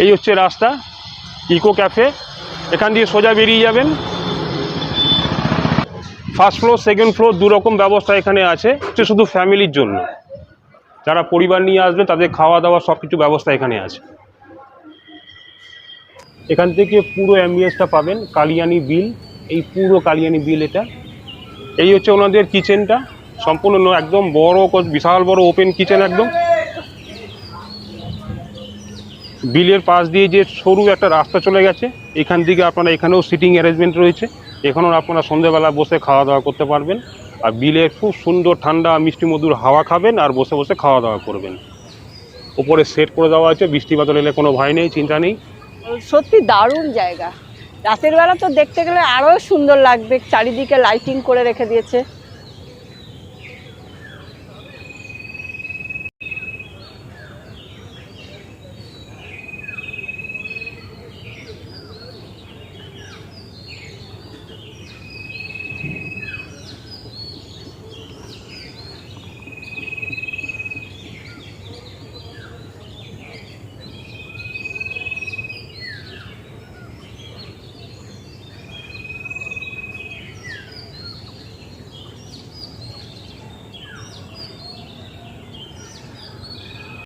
এই হচ্ছে রাস্তা, ইকো ক্যাফে। এখান দিয়ে সোজা বেরিয়ে যাবেন। ফার্স্ট ফ্লোর সেকেন্ড ফ্লোর দু রকম ব্যবস্থা এখানে আছে। হচ্ছে শুধু ফ্যামিলির জন্য। যারা পরিবার নিয়ে আসবে, তাদের খাওয়া দাওয়া সব কিছু ব্যবস্থা এখানে আছে। এখান থেকে পুরো অ্যাম্বিয়েন্সটা পাবেন, কালিয়ানি বিল। এই পুরো কালিয়ানি বিল এটা। এই হচ্ছে ওনাদের কিচেনটা সম্পূর্ণ একদম বড়, বিশাল বড় ওপেন কিচেন একদম। বিলের পাশ দিয়ে যে সরু একটা রাস্তা চলে গেছে, এখান থেকে আপনারা এখানেও সিটিং অ্যারেঞ্জমেন্ট রয়েছে। এখানেও আপনারা সন্ধ্যেবেলা বসে খাওয়া দাওয়া করতে পারবেন। আর বিলে খুব সুন্দর ঠান্ডা মিষ্টি মধুর হাওয়া খাবেন আর বসে বসে খাওয়া দাওয়া করবেন। উপরে সেট করে দেওয়া আছে, বৃষ্টি বাদল এলে কোনো ভয় নেই, চিন্তা নেই। সত্যি দারুণ জায়গা। রাতের বেলা তো দেখতে গেলে আরও সুন্দর লাগবে, চারিদিকে লাইটিং করে রেখে দিয়েছে।